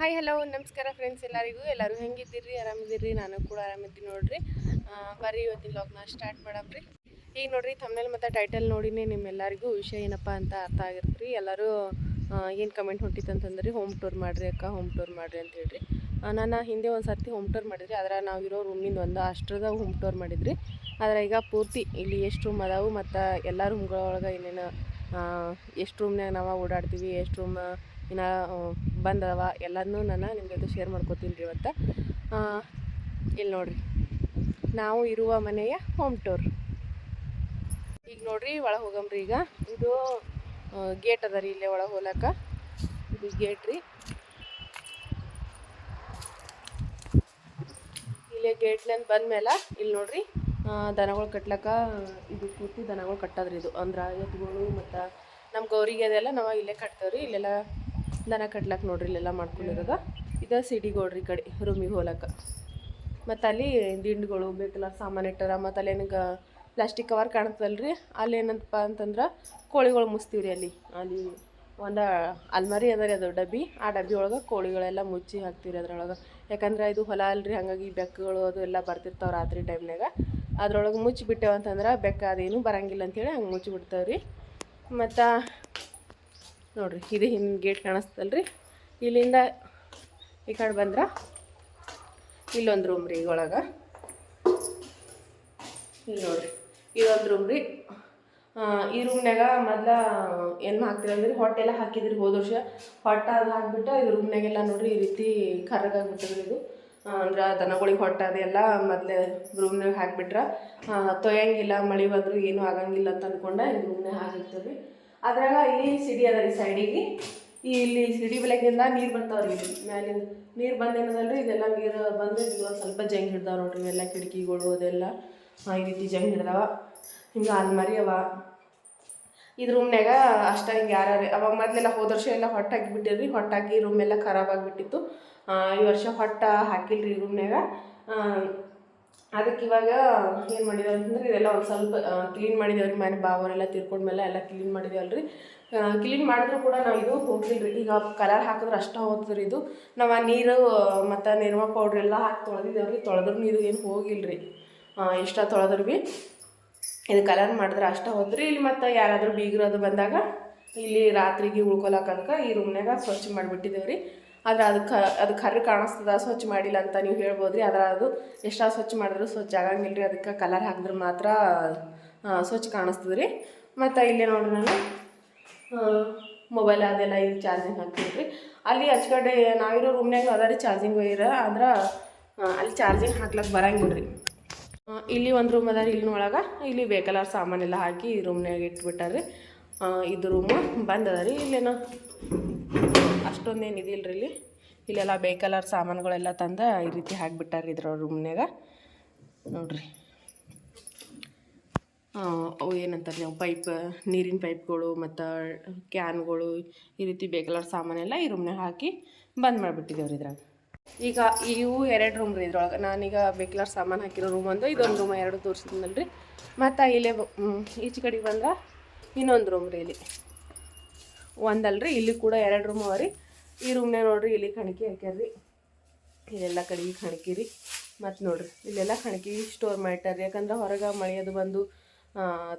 Hi hello ನಮಸ್ಕಾರ friends ಎಲ್ಲರಿಗೂ. ಎಲ್ಲರೂ ಹೆಂಗಿದ್ದೀರಿ? ಆರಾಮಿದ್ದೀರಿ? ನಾನು ಕೂಡ ಆರಾಮಿದ್ದೀನಿ ನೋಡ್ರಿ. ಬರೀ ಇವತ್ತಿನ ಲಾಗ್ನ ಸ್ಟಾರ್ಟ್ ಮಾಡಮ್ರಿ. ಈಗ ನೋಡ್ರಿ ತಮ್ಮೇಲೆ ಮತ್ತು ಟೈಟಲ್ ನೋಡಿನೇ ನಿಮ್ಮೆಲ್ಲರಿಗೂ ವಿಷಯ ಏನಪ್ಪ ಅಂತ ಅರ್ಥ ಆಗಿರ್ತೀರಿ ಎಲ್ಲರೂ ಏನು ಕಮೆಂಟ್ ಹೊಂಟಿತ್ತು ಅಂತಂದ್ರೆ ಹೋಮ್ ಟೂರ್ ಮಾಡಿರಿ ಅಕ್ಕ ಹೋಮ್ ಟೂರ್ ಮಾಡಿರಿ ಅಂತ ಹೇಳ್ರಿ. ನಾನು ಹಿಂದೆ ಒಂದು ಸರ್ತಿ ಹೋಮ್ ಟೂರ್ ಮಾಡಿದ್ರಿ. ಆದರೆ ನಾವು ಇರೋ ರೂಮಿಂದ ಒಂದು ಅಷ್ಟರದಾಗ ಹೋಮ್ ಟೂರ್ ಮಾಡಿದ್ರಿ. ಆದರೆ ಈಗ ಪೂರ್ತಿ ಇಲ್ಲಿ ಎಷ್ಟು ರೂಮ್ ಅದಾವು ಮತ್ತು ಎಲ್ಲ ರೂಮ್ಗಳೊಳಗೆ ಏನೇನು ಎಷ್ಟು ರೂಮ್ನಾಗ ನಾವು ಓಡಾಡ್ತೀವಿ, ಎಷ್ಟು ರೂಮ್ ಇನ್ನು ಬಂದವ ಎಲ್ಲದನ್ನೂ ನಾನು ನಿಮ್ಮ ಜೊತೆ ಶೇರ್ ಮಾಡ್ಕೋತೀನಿ ರೀ ಇವತ್ತು. ಇಲ್ಲಿ ನೋಡ್ರಿ. ನಾವು ಇರುವ ಮನೆಯ ಹೋಮ್ ಟೂರ್ ಈಗ ನೋಡ್ರಿ ಒಳಗೆ ಹೋಗಮ್ರಿ ಈಗ. ಇದು ಗೇಟ್ ಅದ ರೀ ಇಲ್ಲೇ ಒಳಗೆ ಹೋಗ್ಲಕ್ಕ ಇದು ಗೇಟ್ ರೀ. ಇಲ್ಲೇ ಗೇಟ್ಲಿಂದ ಬಂದ್ಮೇಲೆ ಇಲ್ಲಿ ನೋಡ್ರಿ. ದನಗಳು ಕಟ್ಲಕ್ಕ ಇದು ಪೂರ್ತಿ ದನಗಳು ಕಟ್ಟದ್ರಿ ಇದು. ಅಂದ್ರೆ ಎತ್ತುಗಳು ಮತ್ತು ನಮ್ಮ ಗೌರಿಗೆ ಅದೆಲ್ಲ ನಾವು ಇಲ್ಲೇ ಕಟ್ತೇವ್ರಿ. ಇಲ್ಲೆಲ್ಲ ದನ ಕಟ್ಲಕ್ಕ ನೋಡ್ರಿ, ಇಲ್ಲೆಲ್ಲ ಮಾಡ್ಕೊಂಡಿರೋದು. ಇದು ಸಿಡಿ ರೀ ಕಡೆ ರೂಮಿಗೆ ಹೋಲಕ್ಕ. ಮತ್ತು ಅಲ್ಲಿ ದಿಂಡುಗಳು, ಬೇಕಲ್ಲ ಸಾಮಾನು ಇಟ್ಟಾರ. ಮತ್ತು ಅಲ್ಲಿ ಏನಕ್ಕೆ ಪ್ಲಾಸ್ಟಿಕ್ ಕವರ್ ಕಾಣುತ್ತಲ್ರಿ ಅಲ್ಲಿ ಏನಂತಪ್ಪ ಅಂತಂದ್ರೆ ಕೋಳಿಗಳು ಮುಚ್ತೀವಿ ರೀ ಅಲ್ಲಿ. ಅಲ್ಲಿ ಒಂದು ಅಲ್ಮಾರಿ ಅದ ರೀ ಅದು ಡಬ್ಬಿ. ಆ ಡಬ್ಬಿ ಒಳಗೆ ಕೋಳಿಗಳೆಲ್ಲ ಮುಚ್ಚಿ ಹಾಕ್ತೀವಿ ಅದ್ರೊಳಗೆ. ಯಾಕಂದ್ರೆ ಇದು ಹೊಲ ಅಲ್ರಿ, ಹಾಗಾಗಿ ಬೆಕ್ಕುಗಳು ಅದು ಎಲ್ಲ ಬರ್ತಿರ್ತಾವೆ ರಾತ್ರಿ ಟೈಮ್ನಾಗ ಅದ್ರೊಳಗೆ ಮುಚ್ಚಿಬಿಟ್ಟೆವು ಅಂತಂದ್ರೆ ಬೆಕ್ಕ ಅದೇನು ಬರಂಗಿಲ್ಲ ಅಂತೇಳಿ ಹಂಗೆ ಮುಚ್ಚಿ ಬಿಡ್ತಾವೆ ರೀ ಮತ್ತು ನೋಡಿರಿ, ಇದು ಹಿಂಗೆ ಗೇಟ್ ಕಾಣಿಸ್ತಲ್ರಿ ಇಲ್ಲಿಂದ ಈ ಕಡೆ ಬಂದ್ರೆ ಇಲ್ಲೊಂದು ರೂಮ್ ರೀ ಒಳಗೆ ಇಲ್ಲಿ ನೋಡ್ರಿ, ಇಲ್ಲೊಂದು ರೂಮ್ ರೀ. ಈ ರೂಮ್ನಾಗ ಮೊದಲ ಏನು ಹಾಕ್ತಿರಂದ್ರೆ ಹೊಟ್ಟೆಲ್ಲ ಹಾಕಿದ್ರಿ ಹೋದ ವರ್ಷ. ಹೊಟ್ಟೆ ಅದು ಹಾಕ್ಬಿಟ್ಟು ಇದು ರೂಮ್ನಾಗೆಲ್ಲ ನೋಡ್ರಿ ಈ ರೀತಿ ಕರ್ರಗಾಗ್ಬಿಟ್ಟದ್ರಿ ಇದು. ಅಂದ್ರೆ ದನಗಳಿಗೆ ಹೊಟ್ಟೆ ಅದೆಲ್ಲ ಮೊದಲೇ ರೂಮ್ನಾಗ ಹಾಕಿಬಿಟ್ರೆ. ತೊಯ್ಯಂಗಿಲ್ಲ ಮಳೆ ಬಂದರೂ ಏನೂ ಆಗಂಗಿಲ್ಲ ಅಂತ ಅಂದ್ಕೊಂಡೆ ರೂಮ್ನಾಗ ಹಾಕಿರ್ತೀವಿ ಅದ್ರಾಗ ಇಲ್ಲಿ ಸಿಡಿ ಅದ ರೀ ಸೈಡಿಗೆ. ಇಲ್ಲಿ ಸಿಡಿ ಬೆಳಗ್ಗೆಯಿಂದ ನೀರು ಬರ್ತಾವ್ರಿ ಇಲ್ಲಿ ಮ್ಯಾಲಿಂದ. ನೀರು ಬಂದೇನದಲ್ರಿ ಇದೆಲ್ಲ ನೀರು ಬಂದು ಇದು ಒಂದ್ ಸ್ವಲ್ಪ ಜಂಗ್ ಹಿಡ್ದಾವ ನೋಡ್ರಿ ಇವೆಲ್ಲ ಕಿಟಕಿಗಳು ಅದೆಲ್ಲ. ಈ ರೀತಿ ಜಂಗ್ ಹಿಡ್ದಾವ. ಹಿಂಗೆ ಅಲ್ಮಾರಿ ಅವ. ಇದು ರೂಮ್ನಾಗ ಅಷ್ಟ ಹಿಂಗೆ ಯಾರು ಅವಾಗ ಮೊದಲೆಲ್ಲ ಹೋದ ವರ್ಷ ಎಲ್ಲ ಹೊಟ್ಟಾಗಿ ಬಿಟ್ಟಿರಿ ಹೊಟ್ಟಾಗಿ ರೂಮ್ ಎಲ್ಲ ಖರಾಬ್ ಆಗಿಬಿಟ್ಟಿತ್ತು. ಆ, ಈ ವರ್ಷ ಹೊಟ್ಟ ಹಾಕಿಲ್ರಿ ರೂಮ್ನಾಗ ಅದಕ್ಕೆ ಇವಾಗ ಏನು ಮಾಡಿದೇವೆ ಅಂತಂದ್ರೆ ಇದೆಲ್ಲ ಒಂದು ಸ್ವಲ್ಪ ಕ್ಲೀನ್ ಮಾಡಿದೇವ್ರಿ. ಮನೆ ಬಾವರೆಲ್ಲ ತೀರ್ಕೊಂಡ್ಮೇಲೆ ಎಲ್ಲ ಕ್ಲೀನ್ ಮಾಡಿದೇವಲ್ರಿ. ಕ್ಲೀನ್ ಮಾಡಿದ್ರು ಕೂಡ ನಾವು ಇದು ಹೋಗಿಲ್ರಿ ಈಗ ಕಲರ್ ಹಾಕಿದ್ರೆ ಅಷ್ಟೇ ಹೋಗ್ತದ್ರಿ ಇದು. ನಾವು ಆ ನೀರು ಮತ್ತು ನಿರ್ಮ ಪೌಡ್ರ್ ಎಲ್ಲ ಹಾಕಿ ತೊಳೆದಿದ್ದೇವ್ರಿ ತೊಳೆದ್ರೂ ಇದು ಏನು ಹೋಗಿಲ್ರಿ. ಇಷ್ಟ ತೊಳೆದ್ರು ಭೀ ಇದು ಕಲರ್ ಮಾಡಿದ್ರೆ ಅಷ್ಟೇ ಹೋದ್ರಿ. ಇಲ್ಲಿ ಮತ್ತು ಯಾರಾದರೂ ಬೀಗರು ಅದು ಬಂದಾಗ ಇಲ್ಲಿ ರಾತ್ರಿಗೆ ಉಳ್ಕೊಲಕ್ಕ ಈ ರೂಮ್ನಾಗ ಸ್ವಚ್ಛ ಮಾಡಿಬಿಟ್ಟಿದ್ದೇವೆ ರೀ ಆದ್ರೆ ಕ, ಅದು ಕರ್ರಿ ಕಾಣಿಸ್ತದ, ಸ್ವಚ್ಛ ಮಾಡಿಲ್ಲ ಅಂತ ನೀವು ಹೇಳ್ಬೋದು ರೀ ಆದ್ರೆ ಅದು ಎಷ್ಟೋ ಸ್ವಚ್ಛ ಮಾಡಿದ್ರು ಸ್ವಚ್ಛ ಆಗಂಗಿಲ್ಲ ರೀ ಅದಕ್ಕೆ ಕಲರ್ ಹಾಕಿದ್ರೆ ಮಾತ್ರ ಸ್ವಚ್ಛ ಕಾಣಿಸ್ತದೆ ರೀ ಮತ್ತು ಇಲ್ಲೇ ನೋಡ್ರಿ ನಾನು ಮೊಬೈಲ್ ಅದೆಲ್ಲ ಇಲ್ಲಿ ಚಾರ್ಜಿಂಗ್ ಹಾಕ್ತೀವಿ ರೀ ಅಲ್ಲಿ ಕಡೆ ನಾವಿರೋ ರೂಮ್ನಾಗ ಅದ ರೀ ಚಾರ್ಜಿಂಗ್ ವೈರ್ ಆದ್ರೆ ಅಲ್ಲಿ ಚಾರ್ಜಿಂಗ್ ಹಾಕ್ಲಕ್ಕೆ ಬರಂಗಿಲ್ಲ ರೀ ಇಲ್ಲಿ ಒಂದು ರೂಮ್ ಅದ ಇಲ್ಲಿ ಒಳಗೆ ಇಲ್ಲಿ ಬೇಕಲ್ಲಾರ ಸಾಮಾನೆಲ್ಲ ಹಾಕಿ ಈ ರೂಮ್ನಾಗ ಇಟ್ಬಿಟ್ಟಾರೆ ಇದು ರೂಮು ಬಂದ್ ಅದ ರೀ ಇಲ್ಲೇನೋ. ಅಷ್ಟೊಂದೇನು ಇದಿಲ್ಲ ರೀ ಇಲ್ಲಿ. ಇಲ್ಲೆಲ್ಲ ಬೇಕಲ್ಲಾರ ಸಾಮಾನುಗಳೆಲ್ಲ ತಂದು ಈ ರೀತಿ ಹಾಕಿಬಿಟ್ಟಾರೆ ಇದ್ರ ರೂಮ್ನಾಗ ನೋಡ್ರಿ. ಅವು ಏನಂತಾರೆ ನಾವು ಪೈಪ್ ನೀರಿನ ಪೈಪ್ಗಳು ಮತ್ತು ಕ್ಯಾನ್ಗಳು ಈ ರೀತಿ ಬೇಕಲ್ಲರ ಸಾಮಾನೆಲ್ಲ ಈ ರೂಮ್ನಾಗ ಹಾಕಿ ಬಂದ್ ಮಾಡಿಬಿಟ್ಟಿದ್ದೇವ್ರಿ ಇದ್ರಾಗ. ಈಗ ಇವು ಎರಡು ರೂಮ್ ರೀ ಇದ್ರೊಳಗೆ. ನಾನೀಗ ಬೇಕಲಾರ್ ಸಾಮಾನು ಹಾಕಿರೋ ರೂಮ್ ಒಂದು, ಇದೊಂದು ರೂಮ್ ಎರಡು ತೋರಿಸಿದ್ನಲ್ರಿ. ಮತ್ತು ಇಲ್ಲೇ ಈಚೆ ಕಡೆಗೆ ಬಂದ್ರೆ ಇನ್ನೊಂದು ರೂಮ್ ರೀ ಇಲ್ಲಿ. ಒಂದಲ್ರಿ, ಇಲ್ಲಿ ಕೂಡ ಎರಡು ರೂಮ್ ಅವ ರೀ. ಈ ರೂಮ್ನೇ ನೋಡ್ರಿ, ಇಲ್ಲಿ ಕಣಕಿ ಹಾಕ್ಯಾರ್ರಿ. ಇಲ್ಲೆಲ್ಲ ಕಡೆಗೆ ಕಣಕಿ ರೀ. ಮತ್ತು ನೋಡ್ರಿ, ಇಲ್ಲೆಲ್ಲ ಕಣಕಿ ಸ್ಟೋರ್ ಮಾಡಿಟ್ಟಾರ್ರಿ. ಯಾಕಂದ್ರೆ ಹೊರಗೆ ಮಳೆ ಅದು ಬಂದು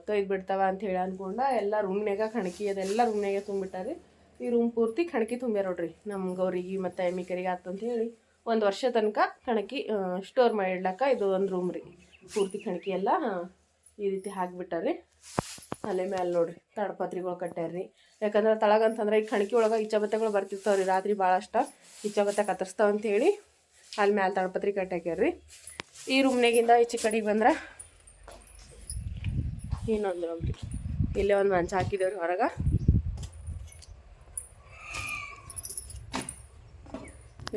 ತೊಯ್ದು ಬಿಡ್ತಾವ ಅಂತ ಹೇಳಿ ಅನ್ಕೊಂಡ ಎಲ್ಲ ರೂಮ್ನಾಗ ಕಣಕಿ ಅದೆಲ್ಲ ರೂಮ್ನಾಗೆ ತುಂಬಿಟ್ಟಾರಿ ಈ ರೂಮ್ ಪೂರ್ತಿ ಕಣಕಿ ತುಂಬ್ಯಾರ ನೋಡ್ರಿ. ನಮ್ಮ ಗೌರಿಗೆ ಮತ್ತು ಎಮ್ಮಿಕರಿಗೆ ಅಂತ ಹೇಳಿ ಒಂದು ವರ್ಷ ತನಕ ಕಣಕಿ ಸ್ಟೋರ್ ಮಾಡಿಡ್ಲಕ್ಕ ಇದು ಒಂದು ರೂಮ್ ರೀ. ಪೂರ್ತಿ ಕಣಕಿ ಎಲ್ಲ ಈ ರೀತಿ ಹಾಕ್ಬಿಟ್ಟಾರಿ. ಅಲ್ಲೇ ಮೇಲೆ ನೋಡ್ರಿ, ತಾಡ್ಪತ್ರಿಗಳು ಕಟ್ಟ್ಯಾರ್ರಿ ಯಾಕಂದ್ರೆ ತಳಗಂತಂದ್ರೆ ಈ ಕಣಕಿ ಒಳಗೆ ಇಚ್ಛಾಬತ್ತೆಗಳು ಬರ್ತಿರ್ತಾವ್ರಿ. ರಾತ್ರಿ ಭಾಳಷ್ಟ ಇಚ್ಛಾಬತ್ತೆ ಕತ್ತರಿಸ್ತಾವ ಅಂತ ಹೇಳಿ ಅಲ್ಲಿ ಮ್ಯಾಲೆ ಕಟ್ಟಾಕ್ಯಾರ ಕಟ್ಟಾಕ್ಯಾರ್ರಿ ಈ ರೂಮ್ನಾಗಿಂದ ಈಚೆ ಕಡೆಗೆ ಬಂದ್ರೆ ಇನ್ನೊಂದು ರೂಮ್ ರೀ. ಇಲ್ಲೇ ಒಂದು ಮಂಚ ಹಾಕಿದೇವ್ರಿ ಹೊರಗೆ.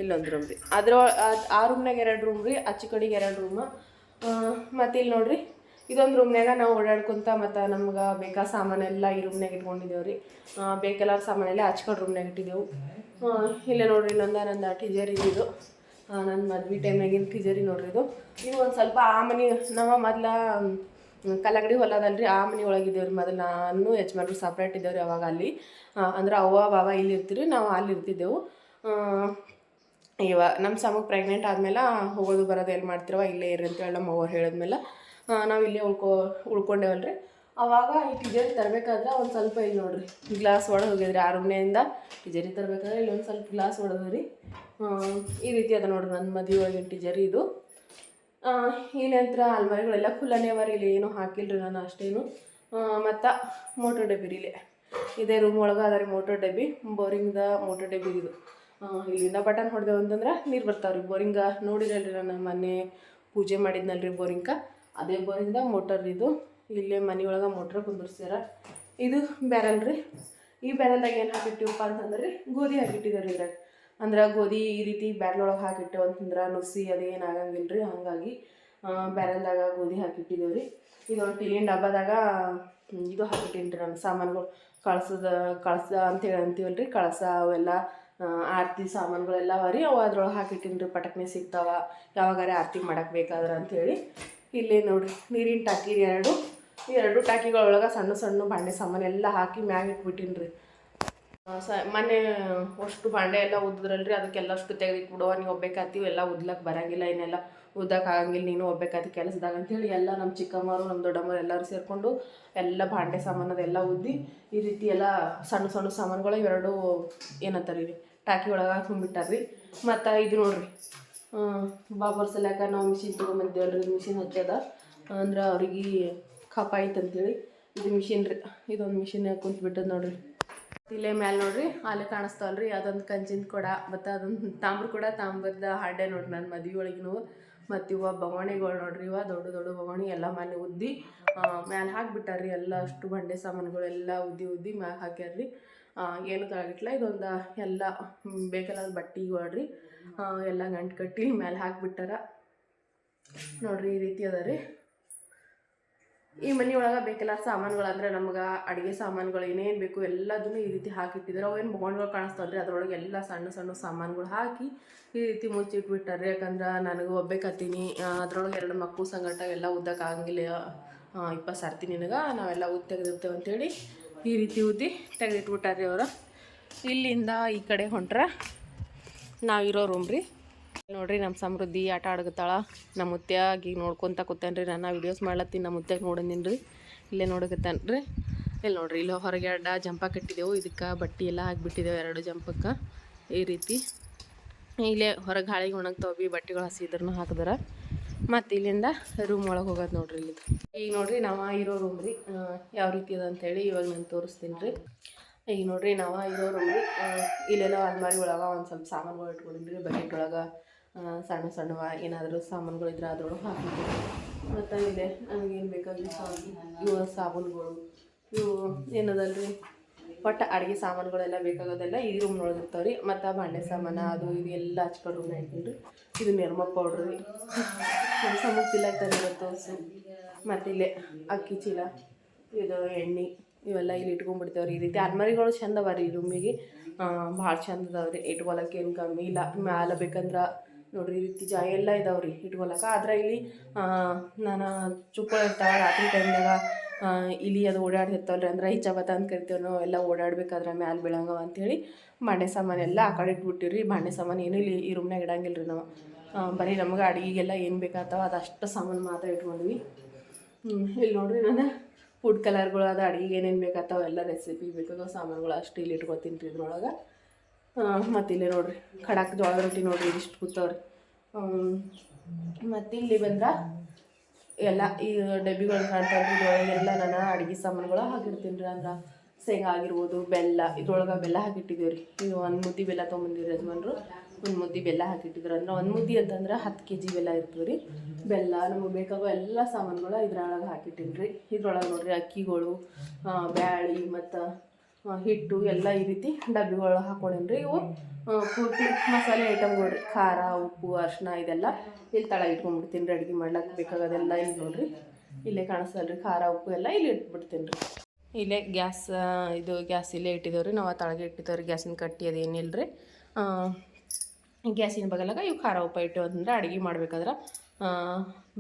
ಇಲ್ಲೊಂದು ರೂಮ್ ರೀ. ಅದ್ರ ಆ ರೂಮ್ನಾಗ ಎರಡು ರೂಮ್ ರೀ ಆಚೆ ಕಡೆಗೆ ಎರಡು ರೂಮ್ ಮತ್ತು ಇಲ್ಲಿ ನೋಡ್ರಿ, ಇದೊಂದು ರೂಮ್ನಾಗ ನಾವು ಓಡಾಡ್ಕೊಂತ ಮತ್ತು ನಮ್ಗೆ ಬೇಕಾದ ಸಾಮಾನೆಲ್ಲ ಈ ರೂಮ್ನಾಗ ಇಟ್ಕೊಂಡಿದ್ದೇವೆ ರೀ. ಬೇಕೆಲ್ಲ ಸಾಮಾನೆಲ್ಲ ಅಚ್ಚ ಕಡೆ ರೂಮ್ನಾಗ ಇಟ್ಟಿದ್ದೆವು ಇಲ್ಲೇ ನೋಡ್ರಿ ಇನ್ನೊಂದು ನನ್ನ ಟಿಜರಿ ಇದ್ದಿದ್ದು ನನ್ನ ಮದ್ವೆ ಟೈಮ್ನಾಗಿನ ಟಿಜರಿ ನೋಡ್ರಿ ಇದು. ನೀವು ಒಂದು ಸ್ವಲ್ಪ ಆ ಮನೆ, ನಾವು ಮೊದ್ಲ ಕಲಗಡಿ ಹೊಲದಲ್ಲ ರೀ ಆ ಮನೆ ಒಳಗಿದ್ದೇವೆ ರೀ ಮೊದಲು ನಾನು, ಯಜಮಾನ್ರು ಸಪ್ರೇಟ್ ಇದ್ದೇವೆ ರೀ ಅವಾಗ ಅಲ್ಲಿ. ಅಂದ್ರೆ ಅವ್ವ, ಬಾವ ಇಲ್ಲಿ ಇರ್ತೀರಿ, ನಾವು ಅಲ್ಲಿ ಇರ್ತಿದ್ದೆವು. ಆ, ಇವಾಗ ನಮ್ಮ ಸಮಗೆ ಪ್ರೆಗ್ನೆಂಟ್ ಆದಮೇಲೆ ಹೋಗೋದು ಬರೋದು ಎಲ್ಲಿ ಮಾಡ್ತಿರುವ ಇಲ್ಲೇ ಇರ್ರಿ ಅಂತೇಳಿ ನಮ್ಮ ಅವ್ರು ಹೇಳಿದ್ಮೇಲೆ ನಾವು ಇಲ್ಲೇ ಉಳ್ಕೊ ಉಳ್ಕೊಂಡೇವಲ್ರಿ. ಅವಾಗ ಈ ಟಿಜರಿ ತರಬೇಕಾದ್ರೆ ಒಂದು ಸ್ವಲ್ಪ ಇಲ್ಲಿ ನೋಡ್ರಿ ಗ್ಲಾಸ್ ಒಳಗೆ ಹೋಗಿದ್ರಿ ಆ ರೂಮ್ನಿಂದ ಟಿಜರಿ ತರಬೇಕಾದ್ರೆ ಇಲ್ಲಿ ಒಂದು ಸ್ವಲ್ಪ ಗ್ಲಾಸ್ ಹೊಡೆದ್ರಿ ಈ ರೀತಿ ಅದ ನೋಡ್ರಿ ನನ್ನ ಮದುವೆ ಒಳಗಿನ ಟಿಜರಿ ಇದು. ಆ, ಇಲ್ಲಿ ಅಂತ ಅಲ್ಮಾರಿಗಳೆಲ್ಲ ಖುಲ್ಲನೇ ಅವ ರೀ ಇಲ್ಲಿ ಏನೂ ಹಾಕಿಲ್ರಿ ನಾನು ಅಷ್ಟೇನು. ಮತ್ತು ಮೋಟರ್ ಡಬ್ಬಿ ಇಲ್ಲಿ. ಇದೇ ರೂಮ್ ಒಳಗೆ ಅದ ರೀ ಮೋಟರ್ ಡಬ್ಬಿ ಬೋರಿಂಗ್ದ ಮೋಟರ್ ಡಬ್ಬಿ ಇದು. ಇಲ್ಲಿಂದ ಬಟನ್ ಹೊಡೆದೇವು ಅಂತಂದ್ರೆ ನೀರು ಬರ್ತಾವೆ ರೀ ಬೋರಿಂಗ ನೋಡಿರಲ್ರಿ ನಾನು ಮೊನ್ನೆ ಪೂಜೆ ಮಾಡಿದ್ನಲ್ರಿ ಬೋರಿಂಗ. ಅದೇ ಬೋರಿಂದ ಮೋಟರ್ ಇದು. ಇಲ್ಲೇ ಮನೆಯೊಳಗೆ ಮೋಟ್ರ್ ಕುಂದಿರ್ಸ್ಯಾರ. ಇದು ಬ್ಯಾರಲ್ ರೀ. ಈ ಬ್ಯಾರಲ್ದಾಗ ಏನು ಹಾಕಿಟ್ಟಿವಪ್ಪ ಅಂತಂದ್ರೆ ಗೋಧಿ ಹಾಕಿಟ್ಟಿದ್ದಾರೆ ಇದ್ರಾಗ. ಅಂದ್ರೆ ಗೋಧಿ ಈ ರೀತಿ ಬ್ಯಾರಲೊಳಗೆ ಹಾಕಿಟ್ಟೆವು ಅಂತಂದ್ರೆ ನುಸಿ ಅದೇನು ಆಗಂಗಿಲ್ಲ ರೀ ಹಾಗಾಗಿ ಬ್ಯಾರಲ್ದಾಗ ಗೋಧಿ ಹಾಕಿಟ್ಟಿದ್ದೇವೆ ರೀ ಇದೊಂದು ಟಿಲಿನ ಡಬ್ಬದಾಗ ಇದು ಹಾಕಿಟ್ಟಿನಿ ರೀ ನಾನು ಸಾಮಾನುಗಳು. ಕಳ್ಸದ, ಕಳ್ಸ ಅಂತೇಳಿ ಅಂತೀವಲ್ಲ ರೀ ಕಳಸ ಅವೆಲ್ಲ ಆರತಿ ಸಾಮಾನುಗಳೆಲ್ಲ ಅವ ರೀ ಅವು ಅದ್ರೊಳಗೆ ಹಾಕಿಟ್ಟಿನಿ ರೀ ಪಟಕ್ನೆ ಸಿಗ್ತಾವ. ಯಾವಾಗಾರ ಆರತಿ ಮಾಡಕ್ಕೆ ಬೇಕಾದ್ರೆ ಅಂಥೇಳಿ ಇಲ್ಲಿ ನೋಡಿ ನೀರಿನ ಟಾಕಿ ಎರಡು. ಎರಡು ಟಾಕಿಗಳೊಳಗೆ ಸಣ್ಣ ಸಣ್ಣ ಬಾಂಡೆ ಸಾಮಾನು ಎಲ್ಲ ಹಾಕಿ ಮ್ಯಾಗ ಇಟ್ಬಿಟ್ಟಿನಿ ರೀ ಆ, ಸ ಮೊನ್ನೆ ಅಷ್ಟು ಬಾಂಡೆ ಎಲ್ಲ ಉದ್ರಲ್ರಿ ಅದಕ್ಕೆಲ್ಲಷ್ಟು ತೆಗೆದಿಟ್ಬಿಡುವ ನೀವು ಒಬ್ಬೇಕಾತೀವಿ ಎಲ್ಲ ಉದ್ಲಕ್ಕೆ ಬರಂಗಿಲ್ಲ ಇನ್ನೆಲ್ಲ ಉದ್ದಕ್ಕೆ ಆಗಂಗಿಲ್ಲ ನೀನು ಒಬ್ಬೇಕಾತಿ ಕೆಲಸದಾಗ ಅಂಥೇಳಿ ಎಲ್ಲ ನಮ್ಮ ಚಿಕ್ಕಮ್ಮರು ನಮ್ಮ ದೊಡ್ಡಮ್ಮರು ಎಲ್ಲರೂ ಸೇರಿಕೊಂಡು ಎಲ್ಲ ಬಾಂಡೆ ಸಾಮಾನದೆಲ್ಲ ಉದ್ದಿ ಈ ರೀತಿ ಎಲ್ಲ ಸಣ್ಣ ಸಣ್ಣ ಸಾಮಾನುಗಳು ಇವೆರಡು ಏನಂತಾರೆ? ಟಾಕಿ ಒಳಗೆ ತುಂಬಿಟ್ಟಾರ್ರಿ ಮತ್ತು ಇದು ನೋಡ್ರಿ. ಬಾಬರ್ ಸಲ್ಯಾಕ ನಾವು ಮಿಷಿನ್ ತೊಗೊಂಬಂದೇವಲ್ರಿ ಇದು ಮಿಷಿನ್ ಹಚ್ಚದ ಅಂದ್ರೆ ಅವ್ರಿಗೆ ಕಫ ಐತೆ ಅಂತೇಳಿ ಇದು ಮಿಷಿನ್ ರೀ. ಇದೊಂದು ಮಿಷಿನ್ ಕುಂತು ಬಿಟ್ಟದ ನೋಡ್ರಿ. ಇಲ್ಲೇ ಮ್ಯಾಲೆ ನೋಡ್ರಿ, ಅಲ್ಲೇ ಕಾಣಿಸ್ತಾವಲ್ರಿ. ಅದೊಂದು ಕಂಚಿನ ಕೊಡ, ಮತ್ತು ಅದೊಂದು ತಾಮ್ರ ಕೊಡ, ತಾಮ್ರದ ಹಾಡೆ ನೋಡ್ರಿ ನನ್ನ ಮದುವೆ ಒಳಗಿನವು. ಮತ್ತು ಇವ ಬವಣಿಗಳು ನೋಡ್ರಿ, ಇವ ದೊಡ್ಡ ದೊಡ್ಡ ಬವಣಿ ಎಲ್ಲ ಮನೆ ಉದ್ದಿ ಮ್ಯಾಲೆ ಹಾಕ್ಬಿಟ್ಟಾರ್ರಿ. ಎಲ್ಲ ಅಷ್ಟು ಬಂಡೆ ಸಾಮಾನುಗಳೆಲ್ಲ ಉದ್ದಿ ಉದ್ದಿ ಮ್ಯಾಲೆ ಹಾಕ್ಯಾರ್ರಿ. ಏನು ತಳಗಿಟ್ಲ ಇದೊಂದು ಎಲ್ಲ ಬೇಕಲ್ಲ ಬಟ್ಟೆ ರೀ ಎಲ್ಲ ಗಂಟು ಕಟ್ಟಿ ಮೇಲೆ ಹಾಕ್ಬಿಟ್ಟಾರ. ನೋಡ್ರಿ, ಈ ರೀತಿ ಅದ ರೀ. ಈ ಮನೆ ಒಳಗೆ ಬೇಕೆಲ್ಲ ಸಾಮಾನುಗಳು ಅಂದ್ರೆ ನಮ್ಗೆ ಅಡುಗೆ ಸಾಮಾನುಗಳು, ಏನೇನು ಬೇಕು ಎಲ್ಲದನ್ನು ಈ ರೀತಿ ಹಾಕಿಟ್ಟಿದ್ದಾರೆ ಅವೇನು ಬೊಂಡ್ಗಳು ಕಾಣಿಸ್ತಾವ್ರಿ ಅದರೊಳಗೆ ಎಲ್ಲ ಸಣ್ಣ ಸಣ್ಣ ಸಾಮಾನುಗಳು ಹಾಕಿ ಈ ರೀತಿ ಮುಚ್ಚಿಟ್ಬಿಟ್ಟಾರೆ ಯಾಕಂದ್ರೆ ನನಗೆ ಒಬ್ಬೇಕತ್ತೀನಿ ಅದರೊಳಗೆ ಎರಡು ಮಕ್ಕಳು ಸಂಗಟ, ಎಲ್ಲ ಉದ್ದಕ್ಕಾಗಂಗಿಲ್ಲ. ಇಪ್ಪತ್ತು ಸರ್ತಿ ನಿನಗೆ ನಾವೆಲ್ಲ ಉದ್ದ ತೆಗೆದಿರ್ತೇವೆ ಅಂತೇಳಿ ಈ ರೀತಿ ಉದ್ದಿ ತೆಗೆದಿಟ್ಬಿಟ್ಟಾರೆ ಅವರು. ಇಲ್ಲಿಂದ ಈ ಕಡೆ ಹೊಂಟ್ರೆ ನಾವಿರೋ ರೂಮ್ ರೀ. ನೋಡ್ರಿ ನಮ್ಮ ಸಮೃದ್ಧಿ ಆಟ ಆಡಗತ್ತಾಳ ನಮ್ಮ ಮುತ್ಯಾಗಿ ನೋಡ್ಕೊತ ಕೂತೇನ್ರಿ. ನಾನು ವೀಡಿಯೋಸ್ ಮಾಡ್ಲತ್ತೀನಿ ನಮ್ಮ ಮುತ್ಯಾಗ ನೋಡಿದ್ದೀನಿ ರೀ ಇಲ್ಲೇ ನೋಡಕತ್ತಾನೆ ರೀ ಇಲ್ಲಿ ನೋಡ್ರಿ, ಇಲ್ಲಿ ಹೊರಗೆ ಅಡ್ಡ ಜಂಪ ಕಟ್ಟಿದೆವು. ಇದಕ್ಕೆ ಬಟ್ಟೆ ಎಲ್ಲ ಹಾಕ್ಬಿಟ್ಟಿದ್ದೇವೆ ಎರಡು ಜಂಪಕ್ಕೆ. ಈ ರೀತಿ ಇಲ್ಲೇ ಹೊರಗೆ ಗಾಳಿಗೆ ಒಣಗ್ತಾವೆ ಬಿ ಬಟ್ಟೆಗಳು ಹಸಿ ಇದ್ರೂ ಹಾಕಿದಾರ. ಮತ್ತು ಇಲ್ಲಿಂದ ರೂಮ್ ಒಳಗೆ ಹೋಗೋದು ನೋಡ್ರಿ ಇಲ್ಲಿ ಈಗ ನೋಡ್ರಿ ನಾವು ಇರೋ ರೂಮ್ ರೀ ಯಾವ ರೀತಿ ಅದ ಅಂತೇಳಿ ಇವಾಗ ನಾನು ತೋರಿಸ್ತೀನಿ ರೀ. ಈಗ ನೋಡ್ರಿ ನಾವು ಇರೋ ರೂಮ್ ರೀ ಇಲ್ಲೆಲ್ಲ ಅಲ್ಮಾರಿ ಒಳಗೆ ಒಂದು ಸ್ವಲ್ಪ ಸಾಮಾನುಗಳು ಇಟ್ಕೊಂಡಿದ್ರಿ ಬಕೆಟ್ ಒಳಗೆ ಸಣ್ಣ ಸಣ್ಣವ ಏನಾದರೂ ಸಾಮಾನುಗಳು ಇದ್ರೆ ಅದ್ರೊಳಗೆ ಹಾಕಿದ್ರಿ ಮತ್ತು ಇಲ್ಲೇ ನಮಗೇನು ಬೇಕಾಗಿ ಇವು ಸಾಬೂನುಗಳು ಇವು ಏನದಲ್ರಿ? ಒಟ್ಟು ಅಡುಗೆ ಸಾಮಾನುಗಳೆಲ್ಲ ಬೇಕಾಗೋದೆಲ್ಲ ಈ ರೂಮ್ನೊಳಗೆ ಇರ್ತಾವೆ ರೀ ಮತ್ತು ಬಾಂಡೆ ಸಾಮಾನು, ಅದು ಇದು ಎಲ್ಲ ಹಚ್ಕೊಂಡು ರೂಮ್ ಇಟ್ಕೊಂಡು ಇದು ನಿರ್ಮ ಪೌಡ್ರ್ ರೀ. ಸಮುಖ ಚೀಲ ಇವತ್ತು ಮತ್ತು ಇಲ್ಲೇ ಅಕ್ಕಿ ಚೀಲ, ಇದು ಎಣ್ಣೆ ಇವೆಲ್ಲ ಇಲ್ಲಿ ಇಟ್ಕೊಂಡ್ಬಿಡ್ತೇವೆ ರೀ ಈ ರೀತಿ ಅಲ್ಮಾರಿಗಳು ಚಂದ ಅವ ರೀ ರೂಮಿಗೆ ಭಾಳ ಚಂದ ಅದಾವೆ ರೀ ಇಟ್ಕೊಳಕ್ಕೆ ಏನು ಕಮ್ಮಿ ಇಲ್ಲ. ಮ್ಯಾಲ ಬೇಕಂದ್ರೆ ನೋಡ್ರಿ ಈ ರೀತಿ ಜಾಯ ಎಲ್ಲ ಇದಾವೆ ರೀ ಇಟ್ಕೊಳಕ್ಕೆ ಆದ್ರೆ ಇಲ್ಲಿ ನಾನು ಚುಕ್ಕ ಇರ್ತಾವೆ ರಾತ್ರಿ ಟೈಮ್ನಾಗ ಇಲ್ಲಿ ಅದು ಓಡಾಡ್ತಿರ್ತಾವಲ್ರಿ ಅಂದ್ರೆ ಹಿಚ್ಚಬತ್ತ ಅಂತ ಕರಿತೀವಿ ನಾವು ಎಲ್ಲ ಓಡಾಡ್ಬೇಕಾದ್ರೆ ಮ್ಯಾಲ ಬೀಳಂಗವ ಅಂಥೇಳಿ ಬಾಂಡೆ ಸಾಮಾನು ಎಲ್ಲ ಆ ಕಡೆ ಇಟ್ಬಿಟ್ಟಿವಿ ರೀ ಬಾಂಡೆ ಸಾಮಾನು ಏನೂ ಇಲ್ಲಿ ಈ ರೂಮ್ನಾಗ ಇಡಂಗಿಲ್ಲ ರೀ ನಾವು. ಬರೀ ನಮ್ಗೆ ಅಡುಗೆಗೆಲ್ಲ ಏನು ಬೇಕಾಗ್ತಾವ ಅದಷ್ಟು ಸಾಮಾನು ಮಾತ್ರ ಇಟ್ಕೊಂಡ್ವಿ. ಇಲ್ಲಿ ನೋಡ್ರಿ ನಾನು ಫುಡ್ ಕಲರ್ಗಳು ಅದು ಅಡುಗೆಗೆ ಏನೇನು ಬೇಕಾಗ್ತಾವ ಎಲ್ಲ ರೆಸಿಪಿ ಬೇಕಾಗೋ ಸಾಮಾನುಗಳು ಅಷ್ಟು ಇಲ್ಲಿ ಇಟ್ಕೊತೀನಿ ರೀ ಇದ್ರೊಳಗೆ. ಮತ್ತು ಇಲ್ಲಿ ನೋಡ್ರಿ ಖಡಕ್ ಜೋಳದ ರೊಟ್ಟಿ ನೋಡ್ರಿ ಇಷ್ಟು ಕೂತವ್ರಿ. ಮತ್ತು ಇಲ್ಲಿ ಬಂದ್ರೆ ಎಲ್ಲ ಈ ಡಬ್ಬಿಗಳು ಕಾಣ್ತಾ ಇದ್ರೊಳಗೆಲ್ಲ ನಾನು ಅಡುಗೆ ಸಾಮಾನುಗಳು ಹಾಕಿರ್ತೀನಿ ರೀ ಅಂದ್ರೆ. ಶೇಂಗಾ ಆಗಿರ್ಬೋದು, ಬೆಲ್ಲ, ಇದ್ರೊಳಗೆ ಬೆಲ್ಲ ಹಾಕಿಟ್ಟಿದ್ದೀವಿ ರೀ. ಇದು ಒಂದು ಮುದ್ದೆ ಬೆಲ್ಲ ತೊಗೊಂಬಂದಿರಿ ಯಜಮಾನ್ರು. ಒಂದು ಮುದ್ದೆ ಬೆಲ್ಲ ಹಾಕಿಟ್ಟಿದ್ರು ಅಂದ್ರೆ ಒಂದು ಮುದ್ದೆ ಅಂತಂದ್ರೆ ಹತ್ತು ಕೆ ಜಿ ಬೆಲ್ಲ ಇರ್ತದೆ ರೀ. ಬೆಲ್ಲ ನಮಗೆ ಬೇಕಾಗೋ ಎಲ್ಲ ಸಾಮಾನುಗಳು ಇದ್ರೊಳಗೆ ಹಾಕಿಟ್ಟಿನಿ ರೀ. ಇದ್ರೊಳಗೆ ನೋಡ್ರಿ ಅಕ್ಕಿಗಳು ಬ್ಯಾಳಿ ಮತ್ತು ಹಿಟ್ಟು ಎಲ್ಲ ಈ ರೀತಿ ಡಬ್ಬಿಗಳು ಹಾಕೊಂಡೇನಿ ರೀ ಇವು. ಪೂರ್ತಿ ಮಸಾಲೆ ಐಟಮ್ಗಳು ರೀ ಖಾರ, ಉಪ್ಪು ಅರಿಶಿನ ಇದೆಲ್ಲ ಇಲ್ಲಿ ತಳ ಇಟ್ಕೊಂಡ್ಬಿಡ್ತೀನಿ ರೀ ಅಡುಗೆ ಮಾಡ್ಲಕ್ಕೆ ಬೇಕಾಗೋದೆಲ್ಲ ಇಲ್ಲಿ ನೋಡ್ರಿ. ಇಲ್ಲೇ ಕಾಣಿಸ್ತಲ್ರಿ. ಖಾರ, ಉಪ್ಪು ಎಲ್ಲ ಇಲ್ಲಿ ಇಟ್ಬಿಡ್ತೀನಿ ರೀ. ಇಲ್ಲೇ ಗ್ಯಾಸ್ ಇದು ಗ್ಯಾಸ್ ಇಲ್ಲೇ ಇಟ್ಟಿದ್ದೇವೆ ರೀ. ನಾವು ತಳಗೆ ಇಟ್ಟಿದ್ದೇವೆ ರೀ. ಗ್ಯಾಸಿನ ಕಟ್ಟಿ ಅದೇನಿಲ್ಲ ರೀ ಗ್ಯಾಸಿನ ಬಗಲಾಗ ಇವು ಖಾರ, ಉಪ್ಪ ಇಟ್ಟು ಅಂತಂದ್ರೆ ಅಡುಗೆ ಮಾಡ್ಬೇಕಾದ್ರೆ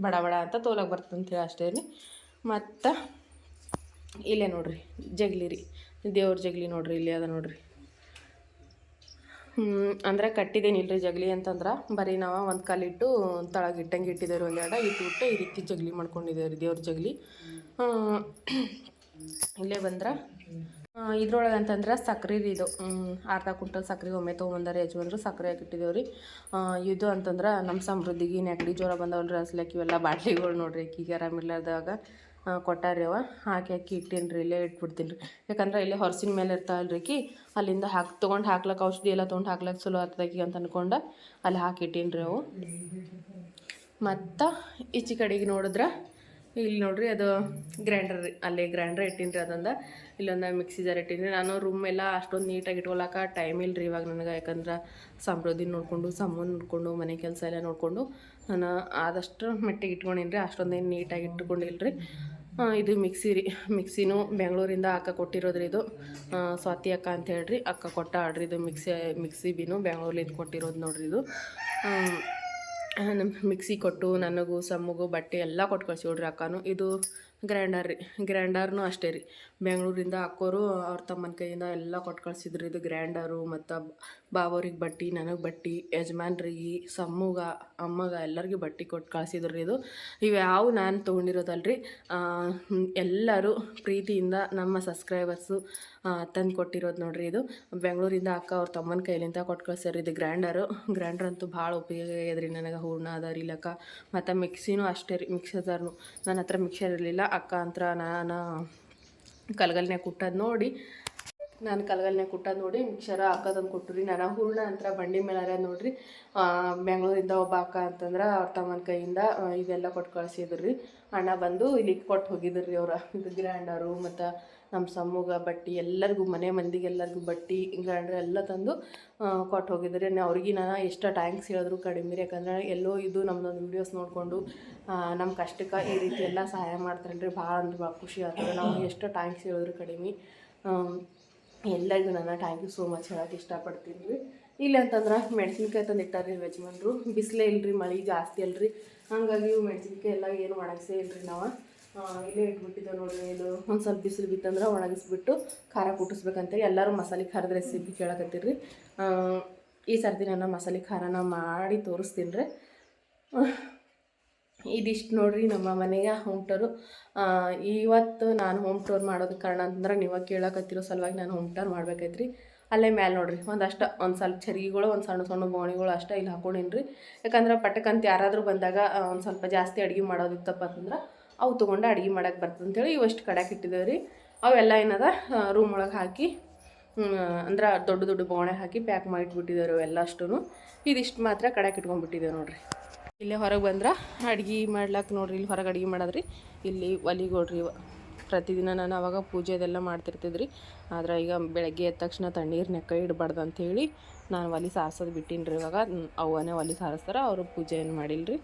ಬಡ ಬಡ ಅಂತ ತೋಲಕ್ಕೆ ಬರ್ತದೆ ಅಂತೇಳಿ ಅಷ್ಟೇ ರೀ. ಮತ್ತು ಇಲ್ಲೇ ನೋಡ್ರಿ, ಜಗ್ಲಿ ರೀ. ದೇವ್ರ ಜಗಲಿ ನೋಡ್ರಿ, ಇಲ್ಲೇ ಅದ ನೋಡ್ರಿ. ಅಂದ್ರೆ ಕಟ್ಟಿದ್ದೇನಿಲ್ರಿ ಜಗಲಿ ಅಂತಂದ್ರೆ, ಬರೀ ನಾವು ಒಂದು ಕಾಲಿಟ್ಟು ತಳಗೆ ಇಟ್ಟಂಗೆ ಇಟ್ಟಿದ್ದೇವೆ ಒಂದೆರಡು ಇಟ್ಬಿಟ್ಟು ಈ ರೀತಿ ಜಗಲಿ ಮಾಡ್ಕೊಂಡಿದ್ದೇವೆ ರೀ ದೇವ್ರ ಜಗಲಿ. ಇಲ್ಲೇ ಬಂದ್ರೆ ಇದ್ರೊಳಗೆ ಅಂತಂದ್ರೆ ಸಕ್ರೆ ರೀ ಇದು. ಅರ್ಧ ಕುಂಟಲ್ ಸಕ್ರೆ ಒಮ್ಮೆ ತೊಗೊಂಬಂದಾರೆ ಯಜಮಾನ್ರು ಸಕ್ಕರೆ ಹಾಕಿಟ್ಟಿದ್ದೇವೆ ರೀ ಇದು ಅಂತಂದ್ರೆ ನಮ್ಮ ಸಮೃದ್ಧಿಗೆ ನೆಗಡಿ ಜ್ವರ ಬಂದವಲ್ರಿ ಅನ್ಸ್ಲಕ್ಕೆ ಇವೆಲ್ಲ ಬಾಟ್ಲಿಗಳು ನೋಡ್ರಿ ಈಗ ಆರಾಮಿಲ್ಲದಾಗ ಕೊಟ್ಟಾರಿ ಅವ ಹಾಕಿ ಹಾಕಿ ಇಟ್ಟೀನಿ ರೀ ಇಲ್ಲೇ ಇಟ್ಬಿಡ್ತೀನಿ ರೀ ಯಾಕಂದ್ರೆ ಇಲ್ಲೇ ಹೊರಸಿನ ಮೇಲೆ ಇರ್ತಾವಲ್ರಿ ಕಿ ಅಲ್ಲಿಂದ ಹಾಕಿ, ತೊಗೊಂಡು ಹಾಕ್ಲಕ್ಕೆ ಔಷಧಿ ಎಲ್ಲ ತೊಗೊಂಡು ಹಾಕ್ಲಕ್ಕೆ ಚಲೋ ಆಗ್ತದೆ ಅಂತ ಅಂದ್ಕೊಂಡು ಅಲ್ಲಿ ಹಾಕಿ ಇಟ್ಟೀನಿ ರೀ ಅವು. ಮತ್ತು ಈಚೆ ಕಡೆಗೆ ನೋಡಿದ್ರೆ ಇಲ್ಲಿ ನೋಡ್ರಿ ಅದು ಗ್ರೈಂಡರ್ ರೀ. ಅಲ್ಲಿ ಗ್ರೈಂಡರ್ ಇಟ್ಟಿನಿ ರೀ ಅದೊಂದು. ಇಲ್ಲೊಂದು ಮಿಕ್ಸಿ ಜಾರ್ ಇಟ್ಟಿನಿ ನಾನು ರೂಮ್ ಎಲ್ಲ ಅಷ್ಟೊಂದು ನೀಟಾಗಿ ಇಟ್ಕೊಳಕ್ಕೆ ಟೈಮ್ ಇಲ್ಲ ರೀ ಇವಾಗ ನನಗೆ. ಯಾಕಂದ್ರೆ ಸಮೃದ್ಧಿ ನೋಡಿಕೊಂಡು ಸಮ್ಮನ್ ನೋಡಿಕೊಂಡು, ಮನೆ ಕೆಲಸ ಎಲ್ಲ ನೋಡಿಕೊಂಡು ನಾನು ಆದಷ್ಟು ಮೆಟ್ಟಿಗೆ ಇಟ್ಕೊಂಡಿನಿ ರೀ ಅಷ್ಟೊಂದೇನು ನೀಟಾಗಿ ಇಟ್ಕೊಂಡಿಲ್ಲ ರೀ ಇದು ಮಿಕ್ಸಿ ರೀ. ಮಿಕ್ಸಿನೂ ಬೆಂಗಳೂರಿಂದ ಅಕ್ಕ ಕೊಟ್ಟಿರೋದ್ರಿ ಇದು. ಸ್ವಾತಿ ಅಕ್ಕ ಅಂತ ಹೇಳ್ರಿ. ಅಕ್ಕ ಕೊಟ್ಟ ಆಡ್ರಿ ಇದು ಮಿಕ್ಸಿ ಮಿಕ್ಸಿ ಬಿನು ಬೆಂಗಳೂರಿಂದ ಕೊಟ್ಟಿರೋದು ನೋಡ್ರಿ ಇದು. ಮಿಕ್ಸಿ ಕೊಟ್ಟು ನನಗೂ ಸಮ್ಮಗೂ ಬಟ್ಟೆ ಎಲ್ಲ ಕೊಟ್ಟು ಕಳ್ಸಿ ನೋಡ್ರಿ ಅಕ್ಕನು. ಇದು ಗ್ರೈಂಡರ್ ರೀ. ಗ್ರೈಂಡರ್ನು ಅಷ್ಟೇ ರೀ. ಬೆಂಗಳೂರಿಂದ ಅಕ್ಕೋರು ಅವ್ರ ತಮ್ಮನ ಕೈಯಿಂದ ಎಲ್ಲ ಕೊಟ್ಟು ಕಳ್ಸಿದ್ರು. ಇದು ಗ್ರ್ಯಾಂಡರು ಮತ್ತು ಬಾಬೋರಿಗೆ ಬಟ್ಟೆ, ನನಗೆ ಬಟ್ಟೆ, ಯಜಮಾನ್ರಿಗೆ, ಸಮ್ಮಗ, ಅಮ್ಮಗ ಎಲ್ಲರಿಗೂ ಬಟ್ಟೆ ಕೊಟ್ಟು ಕಳ್ಸಿದ್ರು ರೀ ಇದು. ಇವು ಯಾವ ನಾನು ತೊಗೊಂಡಿರೋದಲ್ರಿ? ಎಲ್ಲರೂ ಪ್ರೀತಿಯಿಂದ ನಮ್ಮ ಸಬ್ಸ್ಕ್ರೈಬರ್ಸು ತಂದು ಕೊಟ್ಟಿರೋದು ನೋಡ್ರಿ ಇದು. ಬೆಂಗಳೂರಿಂದ ಅಕ್ಕ ಅವ್ರ ತಮ್ಮನ ಕೈಲಿಂದ ಕೊಟ್ಟು ಕಳ್ಸ್ಯಾರ ಇದು ಗ್ರ್ಯಾಂಡರು ಗ್ರೈಂಡರ್ ಅಂತೂ ಭಾಳ ಉಪಯೋಗ ಆಗ್ಯದ್ರಿ ನನಗೆ ಹೂರ್ಣ ಅದ ರೀಲಕ್ಕ ಮತ್ತು ಮಿಕ್ಸಿನೂ ಅಷ್ಟೇ ರೀ. ಮಿಕ್ಸರ್ನು ನನ್ನ ಹತ್ರ ಮಿಕ್ಸರ್ ಇರಲಿಲ್ಲ ಅಕ್ಕ ಅಂತ್ರ ನಾನು ಕಲ್ಗಲ್ನ್ಯಾಗ ಕುಟ್ಟೋದು ನೋಡಿ, ನಾನು ಕಲ್ಗಲ್ನ್ಯಾಗ ಕುಟ್ಟೋದು ನೋಡಿ, ಮಿಕ್ಸರ ಅಕ್ಕ ತಂದು ರೀ ನಾನು ಹೂರ್ಣ ಅಂತ ಬಂಡಿ ಮೇಲೆ ನೋಡ್ರಿ ಬೆಂಗಳೂರಿಂದ ಒಬ್ಬ ಅಕ್ಕ ಅಂತಂದ್ರೆ ಅವ್ರ ತಮ್ಮನ ಕೈಯಿಂದ ಇವೆಲ್ಲ ಕೊಟ್ಟು ಕಳ್ಸಿದ್ರು. ರೀ ಅಣ್ಣ ಬಂದು ಇಲ್ಲಿಗೆ ಕೊಟ್ಟು ಹೋಗಿದ್ರು ರೀ ಅವ್ರು, ಇದು ಗ್ರ್ಯಾಂಡರು ಮತ್ತು ನಮ್ಮ ಸಮ್ಮುಗ ಬಟ್ಟೆ, ಎಲ್ಲರಿಗೂ, ಮನೆ ಮಂದಿಗೆ ಎಲ್ಲರಿಗೂ ಬಟ್ಟೆ ಗ್ರ್ಯಾಂಡರ್ ಎಲ್ಲ ತಂದು ಕೊಟ್ಟು ಹೋಗಿದ್ದಾರೆ. ಅವ್ರಿಗೆ ನಾನು ಎಷ್ಟು ಟ್ಯಾಂಕ್ಸ್ ಹೇಳಿದ್ರು ಕಡಿಮೆ, ಯಾಕಂದ್ರೆ ಎಲ್ಲೋ ಇದು ನಮ್ಮದೊಂದು ವೀಡಿಯೋಸ್ ನೋಡಿಕೊಂಡು ನಮ್ಮ ಕಷ್ಟಕ್ಕೆ ಈ ರೀತಿ ಎಲ್ಲ ಸಹಾಯ ಮಾಡ್ತಾರೆ ರೀ ಭಾಳ ಅಂದ್ರೆ ಭಾಳ ಖುಷಿ ಆಗ್ತದೆ. ನಾವು ಎಷ್ಟು ಟ್ಯಾಂಕ್ಸ್ ಹೇಳಿದ್ರು ಕಡಿಮೆ. ಎಲ್ಲರಿಗೂ ನಾನು ಥ್ಯಾಂಕ್ ಯು ಸೋ ಮಚ್ ಹೇಳಕ್ಕೆ ಇಷ್ಟಪಡ್ತೀನಿ ರೀ ಇಲ್ಲ ಅಂತಂದ್ರೆ ಮೆಣಸಿನ್ಕಾಯಿ ತಂದು ರೀ ಯಜಮಾನ್ರು. ಬಿಸಿಲೇ ಇಲ್ಲರಿ ಮಳೆ ಜಾಸ್ತಿ ಅಲ್ರಿ. ಹಾಗಾಗಿ ಇವು ಮೆಣಸಿನ್ಕಾಯಿ ಎಲ್ಲ ಏನು ಒಣಗಿಸೇ ಇಲ್ಲರಿ ನಾವು. ಇಲ್ಲೇ ಇಟ್ಬಿಟ್ಟಿದ್ದೆ ನೋಡಿರಿ ಇದು ಒಂದು ಸ್ವಲ್ಪ ಬಿಸಿಲು ಬಿತ್ತಂದ್ರೆ ಒಣಗಿಸ್ಬಿಟ್ಟು ಖಾರ ಕುಟ್ಟಿಸ್ಬೇಕಂತೇಳಿ ಎಲ್ಲರೂ ಮಸಾಲೆ ಖಾರದ ರೆಸಿಪಿ ಕೇಳಕತ್ತೀರಿ. ಈ ಸರ್ತಿ ನಾನು ಮಸಾಲೆ ಖಾರನ ಮಾಡಿ ತೋರಿಸ್ತೀನಿ ರೀ ಇದಿಷ್ಟು ನೋಡ್ರಿ ನಮ್ಮ ಮನೆಗೆ ಹೋಮ್ ಟೂರು ಇವತ್ತು ನಾನು ಹೋಮ್ ಟೂರ್ ಮಾಡೋದಕ್ಕೆ ಕಾರಣ ಅಂತಂದ್ರೆ ನೀವು ಕೇಳಕತ್ತಿರೋ ಸಲುವಾಗಿ ನಾನು ಹೋಮ್ ಟೂರ್ ಮಾಡ್ಬೇಕೈತ್ರಿ. ಅಲ್ಲೇ ಮ್ಯಾಲೆ ನೋಡ್ರಿ, ಒಂದಷ್ಟು ಒಂದು ಸ್ವಲ್ಪ ಚರಿಗೆಗಳು, ಒಂದು ಸಣ್ಣ ಸಣ್ಣ ಬೋಣಿಗಳು ಅಷ್ಟೇ ಇಲ್ಲಿ ಹಾಕೊಂಡೀನಿ ರೀ ಯಾಕಂದ್ರೆ ಪಟಕಂತ ಯಾರಾದರೂ ಬಂದಾಗ ಒಂದು ಸ್ವಲ್ಪ ಜಾಸ್ತಿ ಅಡುಗೆ ಮಾಡೋದಿತ್ತಪ್ಪ ಅಂತಂದ್ರೆ ಅವು ತೊಗೊಂಡು ಅಡುಗೆ ಮಾಡಕ್ಕೆ ಬರ್ತದೆ ಅಂತೇಳಿ ಇವಷ್ಟು ಕಡ್ಯಾಕೆ ಇಟ್ಟಿದ್ದೇವೆ ರೀ. ಅವೆಲ್ಲ ಏನದ ರೂಮ್ ಒಳಗೆ ಹಾಕಿ ಅಂದ್ರೆ ದೊಡ್ಡ ದೊಡ್ಡ ಬೋಣೆ ಹಾಕಿ ಪ್ಯಾಕ್ ಮಾಡಿಟ್ಬಿಟ್ಟಿದ್ದೇವೆ ಅವೆಲ್ಲ ಅಷ್ಟೂ ಇದಿಷ್ಟು ಮಾತ್ರ ಕಡ್ಯಾಕೆ ಇಟ್ಕೊಂಡ್ಬಿಟ್ಟಿದ್ದೇವೆ ನೋಡ್ರಿ. ಇಲ್ಲೇ ಹೊರಗೆ ಬಂದ್ರೆ ಅಡ್ಗೆ ಮಾಡ್ಲಾಕೆ ನೋಡ್ರಿ, ಇಲ್ಲಿ ಹೊರಗೆ ಅಡುಗೆ ಮಾಡೋದ್ರಿ. ಇಲ್ಲಿ ಒಲಿಗೋಡ್ರಿ ಪ್ರತಿದಿನ ನಾನು ಅವಾಗ ಪೂಜೆ ಅದೆಲ್ಲ ಮಾಡ್ತಿರ್ತಿದ್ರಿ. ಆದ್ರೆ ಈಗ ಬೆಳಗ್ಗೆ ಎದ್ದ ತಕ್ಷಣ ತಣ್ಣೀರು ಕೈ ಇಡಬಾರ್ದು ಅಂಥೇಳಿ ನಾನು ಒಲಿ ಸಾರ್ಸೋದು ಬಿಟ್ಟಿನಿ ರೀ ಇವಾಗ ಅವ್ವನೇ ಒಲಿ ಸಾರಿಸ್ತಾರೆ, ಅವರು ಪೂಜೆ ಏನು ಮಾಡಿಲ್ಲ ರೀ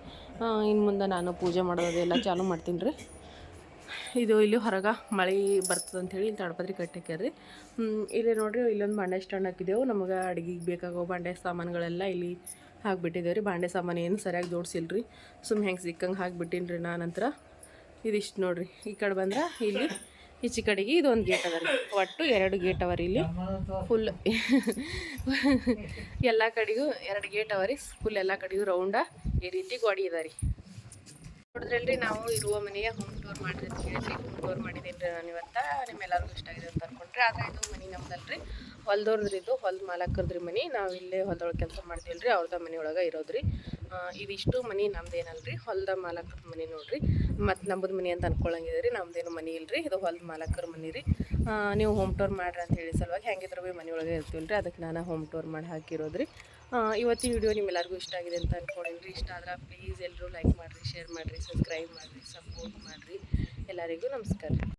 ಇನ್ನು ಮುಂದೆ ನಾನು ಪೂಜೆ ಮಾಡೋದೆಲ್ಲ ಚಾಲೂ ಮಾಡ್ತೀನಿ ರೀ ಇದು ಇಲ್ಲಿ ಹೊರಗೆ ಮಳೆ ಬರ್ತದೆ ಅಂಥೇಳಿ ಇಲ್ಲಿ ತಡಪತ್ರಿ ಕಟ್ಟಾಕ್ಯಾರ ಇಲ್ಲಿ ನೋಡಿರಿ ಇಲ್ಲೊಂದು ಬಾಂಡೆ ಸ್ಟ್ಯಾಂಡ್ ಹಾಕಿದ್ದೆವು ನಮಗೆ ಅಡುಗೆಗೆ ಬೇಕಾಗೋ ಬಾಂಡೆ ಸಾಮಾನುಗಳೆಲ್ಲ ಇಲ್ಲಿ ಹಾಕ್ಬಿಟ್ಟಿದ್ದೇವೆ ರೀ ಬಾಂಡೆ ಸಾಮಾನು ಏನು ಸರಿಯಾಗಿ ಜೋಡಿಸಿಲ್ಲ ರೀ ಸುಮ್ಮನೆ ಹೆಂಗೆ ಸಿಕ್ಕಂಗೆ ಹಾಕ್ಬಿಟ್ಟಿನಿ ರೀ ನಾನಂತರ. ಇದಿಷ್ಟು ನೋಡಿರಿ. ಈ ಕಡೆ ಬಂದ್ರೆ ಇಲ್ಲಿ ಈಚೆ ಕಡೆಗೆ ಇದೊಂದು ಗೇಟ್ ಅದ ರೀ ಒಟ್ಟು ಎರಡು ಗೇಟ್ ಅವ ರೀ ಇಲ್ಲಿ. ಫುಲ್ ಎಲ್ಲ ಕಡೆಗೂ ಎರಡು ಗೇಟ್ ಅವ ರೀ ಫುಲ್ ಎಲ್ಲ ಕಡೆಗೂ ರೌಂಡ ಈ ರೀತಿ ಗೋಡಿ ಅದ ರೀ. ನೋಡಿದ್ರಲ್ರಿ ನಾವು ಇರುವ ಮನೆಯ ಹೋಮ್ ಟೂರ್ ಮಾಡಿರಿ ಅಂತ ಹೇಳಿದ್ರಿ ಹೋಮ್ ಟೂರ್ ಮಾಡಿದ್ದೀನಿ ರೀ ನಾನು ಇವತ್ತ ನಿಮ್ಮೆಲ್ಲರಿಗೂ ಇಷ್ಟ ಆಗಿದೆ ಅಂತ ಅನ್ಕೊಂಡ್ರೆ. ಆದ್ರೆ ಇದು ಮನೆ ನಮ್ದಲ್ರಿ. ಹೊಲ್ದವ್ರದ್ರಿ ಇದು ಹೊಲ್ದ ಮಾಲಕರದ್ರಿ ಮನೆ. ನಾವು ಇಲ್ಲೇ ಹೊಲ್ದೊಳಗೆ ಕೆಲಸ ಮಾಡ್ತೀವಲ್ರಿ, ಅವ್ರದ ಮನೆ ಒಳಗೆ ಇರೋದ್ರಿ. ಇದಿಷ್ಟು ಮನೆ ನಮ್ದೇನಲ್ರಿ. ಹೊಲ್ದ ಮಾಲಕರ ಮನೆ ನೋಡ್ರಿ. ಮತ್ತು ನಮ್ಮದು ಮನೆ ಅಂತ ಅನ್ಕೊಳ್ಳಂಗಿದೆ ರೀ, ನಮ್ದೇನು ಮನೆ ಇಲ್ರಿ, ಇದು ಹೊಲ್ದ ಮಾಲಕರ ಮನೆ ರೀ. ನೀವು ಹೋಮ್ ಟೂರ್ ಮಾಡ್ರಿ ಅಂತ ಹೇಳಿ ಸಲುವಾಗಿ ಹೆಂಗಿದ್ರು ಭೀ ಮನೆಯೊಳಗೆ ಒಳಗೆ ರೀ ಅದಕ್ಕೆ ನಾನು ಹೋಮ್ ಟೂರ್ ಮಾಡಿ ಹಾಕಿರೋದ್ರಿ. ರೀ ಇವತ್ತಿನ ವಿಡಿಯೋ ನಿಮ್ಮೆಲ್ಲರಿಗೂ ಇಷ್ಟ ಆಗಿದೆ ಅಂತ ಅನ್ಕೊಂಡಿದ್ರಿ ಇಷ್ಟ ಆದ್ರೆ ಪ್ಲೀಸ್ ಎಲ್ಲರೂ ಲೈಕ್ ಮಾಡಿರಿ ಶೇರ್ ಮಾಡಿರಿ ಸಬ್ಸ್ಕ್ರೈಬ್ ಮಾಡಿರಿ ಸಪೋರ್ಟ್ ಮಾಡಿರಿ. ಎಲ್ಲರಿಗೂ ನಮಸ್ಕಾರ